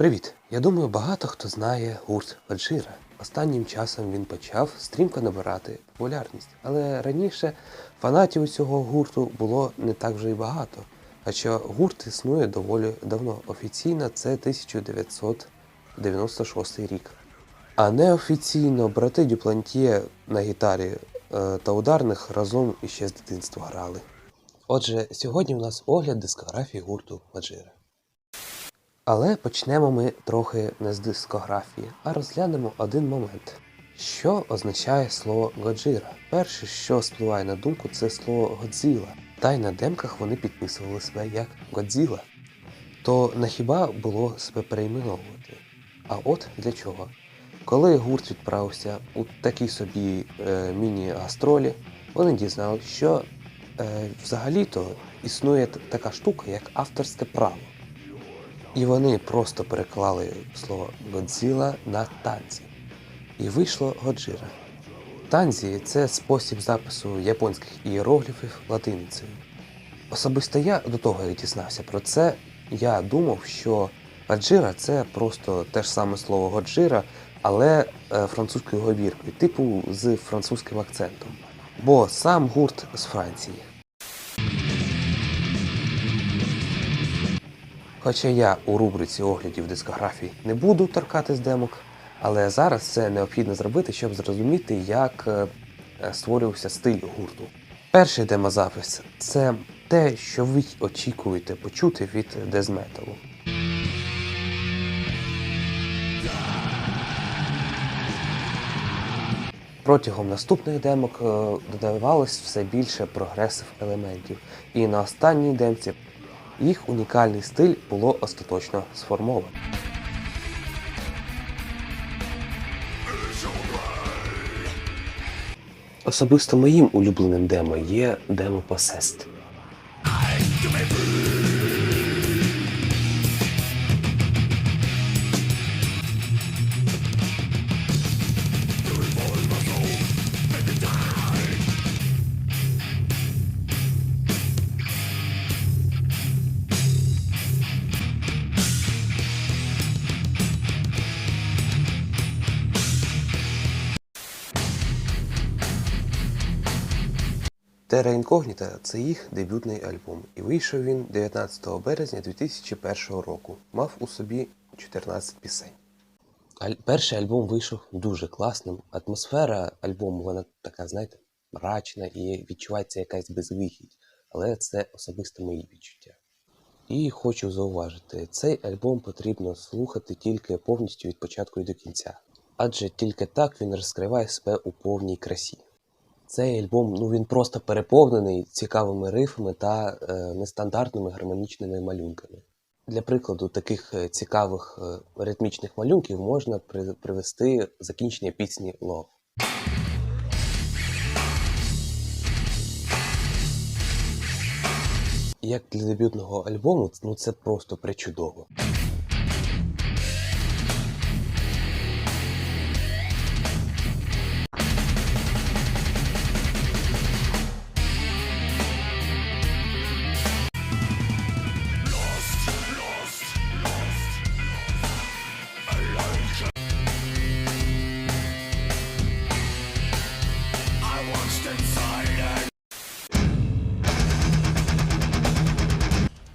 Привіт! Я думаю, багато хто знає гурт Гаджира. Останнім часом він почав стрімко набирати популярність, але раніше фанатів цього гурту було не так вже й багато. Хоча гурт існує доволі давно. Офіційно це 1996 рік. А неофіційно брати Дюплантьє на гітарі е, та ударних разом іще з дитинства грали. Отже, сьогодні у нас огляд дискографії гурту Гаджира. Але почнемо ми трохи не з дискографії, а розглянемо один момент. Що означає слово Годжира? Перше, що спливає на думку, це слово Годзіла. Та й на демках вони підписували себе як Годзіла. То не хіба було себе перейменовувати? А от для чого? Коли гурт відправився у такі собі е, міні-гастролі, вони дізналися, що е, взагалі-то існує така штука, як авторське право. І вони просто переклали слово Годзіла на танзі. І вийшло Годжира. Танзі це спосіб запису японських ієрогліфів латиницею. Особисто я до того, як дізнався про це, я думав, що Гаджира це просто те ж саме слово Годжира, але е, французькою говіркою, типу з французьким акцентом. Бо сам гурт з Франції. Хоча я у рубриці оглядів дискографій не буду торкатись демок, але зараз це необхідно зробити, щоб зрозуміти, як е, створювався стиль гурту. Перший демозапис це те, що ви очікуєте почути від дезметалу. Протягом наступних демок е, додавалось все більше прогресив елементів, і на останній демці їх унікальний стиль було остаточно сформовано. Особисто моїм улюбленим демо є демо Possessed. Terra Incognita – це їх дебютний альбом, і вийшов він 19 березня 2001 року. Мав у собі 14 пісень. Аль- Перший альбом вийшов дуже класним. Атмосфера альбому вона така, знаєте, мрачна і відчувається якась безвихідь, але це особисто мої відчуття. І хочу зауважити, цей альбом потрібно слухати тільки повністю від початку і до кінця, адже тільки так він розкриває себе у повній красі. Цей альбом ну він просто переповнений цікавими рифами та е, нестандартними гармонічними малюнками. Для прикладу, таких е, цікавих е, ритмічних малюнків можна при, привести закінчення пісні Love. Як для дебютного альбому, ну це просто причудово.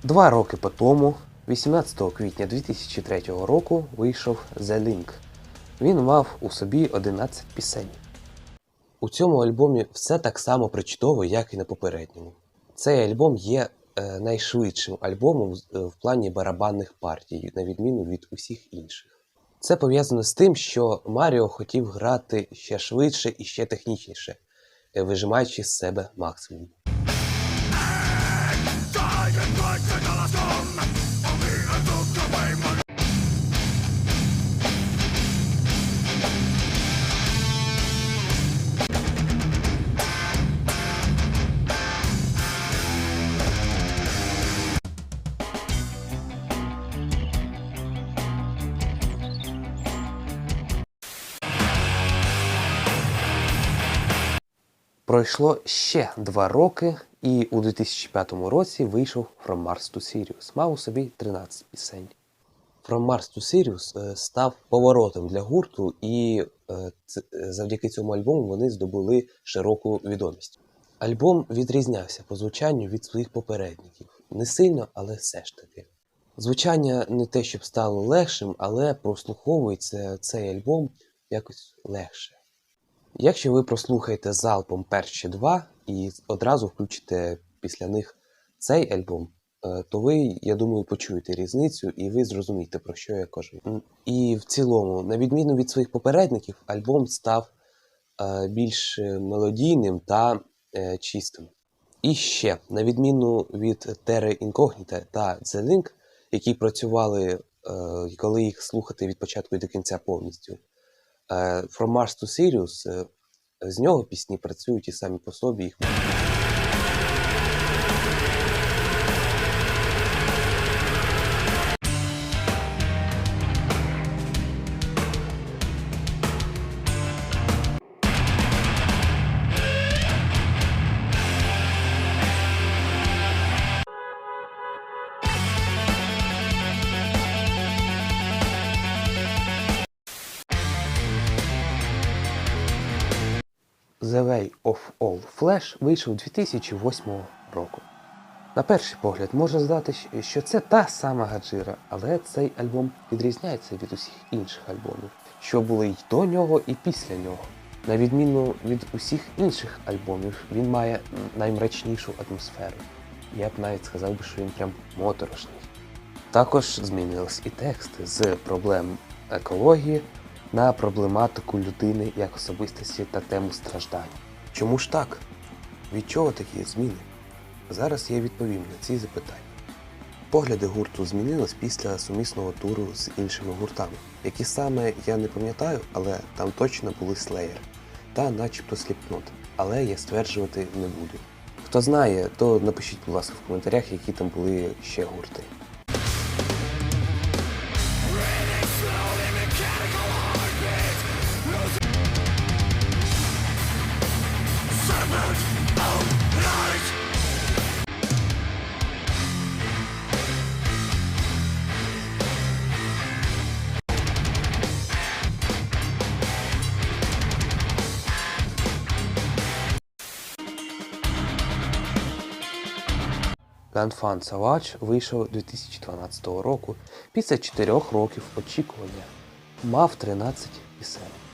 Два роки по тому, 18 квітня 2003 року, вийшов The Link. Він мав у собі 11 пісень. У цьому альбомі все так само причудово, як і на попередньому. Цей альбом є е, найшвидшим альбомом е, в плані барабанних партій, на відміну від усіх інших. Це пов'язано з тим, що Маріо хотів грати ще швидше і ще технічніше, е, вижимаючи з себе максимум. Пройшло ще два роки, і у 2005 році вийшов From Mars to Sirius. Мав у собі 13 пісень. From Mars to Sirius е, став поворотом для гурту, і е, е, завдяки цьому альбому вони здобули широку відомість. Альбом відрізнявся по звучанню від своїх попередників. Не сильно, але все ж таки. Звучання не те, щоб стало легшим, але прослуховується цей альбом якось легше. Якщо ви прослухаєте залпом перші два і одразу включите після них цей альбом, е, то ви, я думаю, почуєте різницю і ви зрозумієте, про що я кажу. І в цілому, на відміну від своїх попередників, альбом став е, більш е, мелодійним та чистим. І ще, на відміну від Terra Incognita та The Link, які працювали, коли їх слухати від початку і до кінця повністю, From Mars to Sirius, е, з нього пісні працюють і самі по собі їх The Way of All Flash вийшов 2008 року. На перший погляд може здатись, що це та сама Гаджира, але цей альбом відрізняється від усіх інших альбомів, що були й до нього, і після нього. На відміну від усіх інших альбомів, він має наймрачнішу атмосферу. Я б навіть сказав би, що він прям моторошний. Також змінились і тексти з проблем екології на проблематику людини як особистості та тему страждань. Чому ж так? Від чого такі зміни? Зараз я відповім на ці запитання. Погляди гурту змінились після сумісного туру з іншими гуртами, які саме я не пам'ятаю, але там точно були Slayer та начебто Slipknot, але я стверджувати не буду. Хто знає, то напишіть, будь ласка, в коментарях, які там були ще гурти. Gunfun Savage вийшов 2012 року після 4 років очікування. Мав 13 пісень.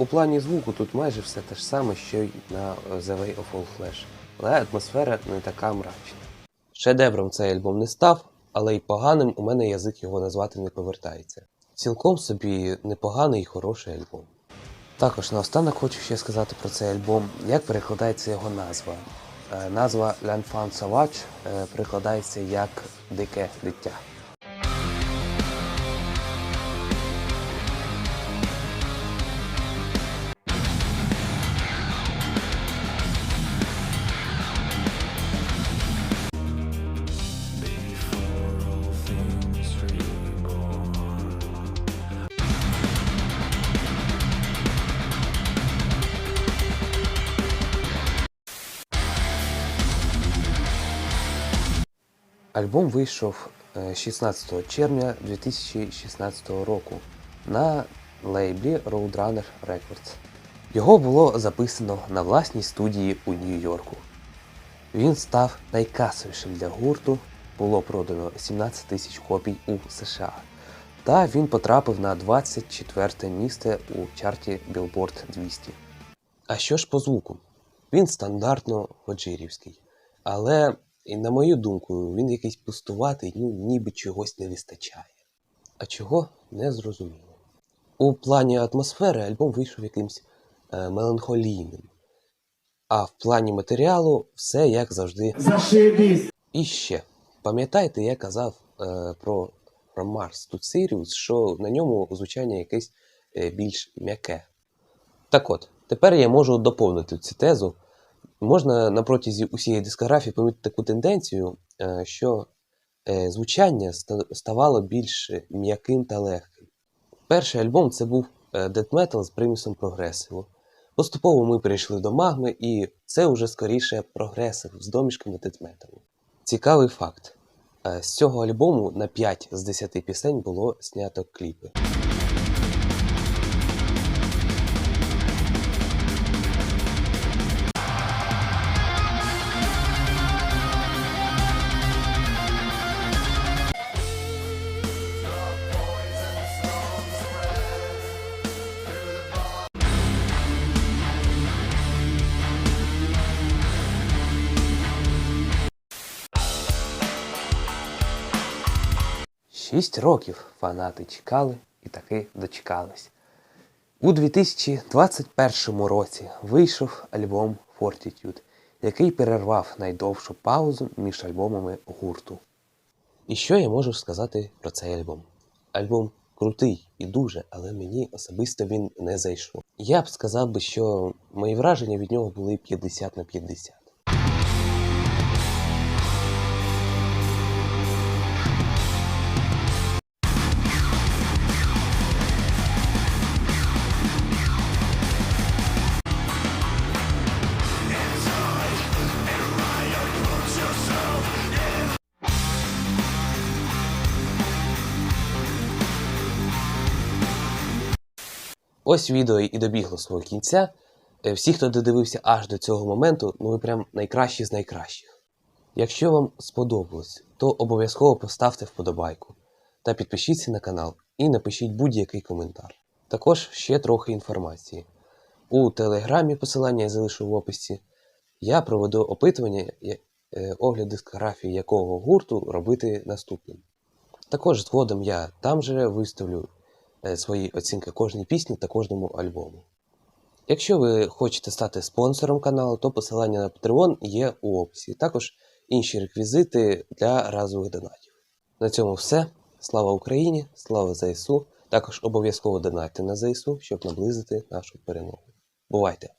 У плані звуку тут майже все те ж саме, що й на The Way of All Flash, але атмосфера не така мрачна. Шедевром цей альбом не став, але й поганим у мене язик його назвати не повертається. Цілком собі непоганий і хороший альбом. Також наостанок хочу ще сказати про цей альбом, як перекладається його назва. Е, Назва L'Enfant Sauvage е, перекладається як дике дитя. Альбом вийшов е, 16 червня 2016 року на лейблі Roadrunner Records. Його було записано на власній студії у Нью-Йорку. Він став найкасовішим для гурту, було продано 17 тисяч копій у США. Та він потрапив на 24 місце у чарті Billboard 200. А що ж по звуку? Він стандартно годжирівський. Але, і на мою думку, він якийсь пустуватий, ну ніби чогось не вистачає. А чого не зрозуміло. У плані атмосфери альбом вийшов якимсь е, меланхолійним. А в плані матеріалу все як завжди. Зашибись! І ще, пам'ятаєте, я казав е, про, про Mars тут Sirius, що на ньому звучання якесь е, більш м'яке. Так от, тепер я можу доповнити цю тезу. Можна на протязі усієї дискографії помітити таку тенденцію, е, що е, звучання ста- ставало більш м'яким та легким. Перший альбом це був е, Death Metal з примісом прогресиву. Поступово ми перейшли до магми, і це вже скоріше прогресив з домішками Death Metal. Цікавий факт. З цього альбому на 5 з 10 пісень було знято кліпи. Шість років фанати чекали і таки дочекались. У 2021 році вийшов альбом Fortitude, який перервав найдовшу паузу між альбомами гурту. І що я можу сказати про цей альбом? Альбом крутий і дуже, але мені особисто він не зайшов. Я б сказав би, що мої враження від нього були 50 на 50. Ось відео і добігло свого кінця. Е, Всі, хто додивився аж до цього моменту, ну ви прям найкращі з найкращих. Якщо вам сподобалось, то обов'язково поставте вподобайку та підпишіться на канал і напишіть будь-який коментар. Також ще трохи інформації. У телеграмі посилання я залишу в описі. Я проведу опитування, е, огляд дискографії якого гурту робити наступним. Також згодом я там же виставлю свої оцінки кожній пісні та кожному альбому. Якщо ви хочете стати спонсором каналу, то посилання на Patreon є у описі. Також інші реквізити для разових донатів. На цьому все. Слава Україні! Слава ЗСУ! Також обов'язково донайте на ЗСУ, щоб наблизити нашу перемогу. Бувайте!